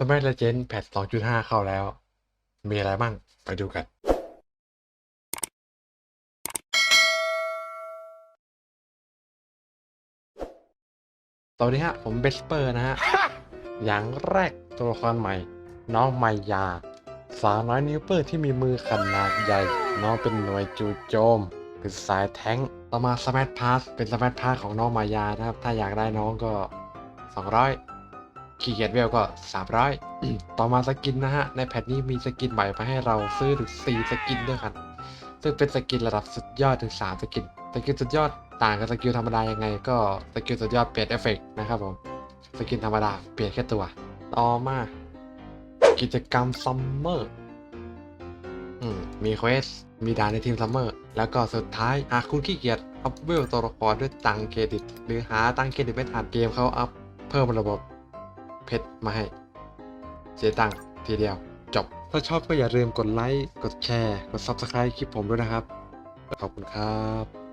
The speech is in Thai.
สมัยเลเจนด์แพท2.5เข้าแล้ว มีอะไรบ้าง ไปดูกันสวัสดีฮะ ผมเบสเปอร์นะฮะ อย่างแรกตัวละครใหม่ น้องไมายา สาวน้อยนิ้วเปอร์ที่มีมือขนาดใหญ่ น้องเป็นหน่วยจู่โจม คือสายแท้งค์ต่อมาสมัตพาสเป็นสมัตพาสของน้องมายานะครับ ถ้าอยากได้น้องก็ 200 ขี้เกียจเวลก็ 300 ต่อมาสกินนะฮะ ในแพทนี้มีสกินใหม่มาให้เราซื้อถึง 4 สกินด้วยกัน ซึ่งเป็นสกินระดับสุดยอดถึง 3 สกิน สกินสุดยอดต่างกับสกิลธรรมดายังไง ก็สกิลสุดยอดเปลี่ยนเอฟเฟกต์นะครับผม สกินธรรมดาเปลี่ยนแค่ตัว ต่อมา กิจกรรมซัมเมอร์อืมมีเควส มีด่านในทีมซัมเมอร์ แล้วก็สุดท้ายหากคุณขี้เกียจอัพเวลตัวละครด้วยตังเครดิต หรือหาตังเครดิตไม่ทันเกมเขาอัพเพิ่มระบบ เพชรมาให้ เสียตังค์ทีเดียว จบ ถ้าชอบก็อย่าลืมกดไลค์ กดแชร์ กด Subscribe คลิปผมด้วยนะครับ ขอบคุณครับ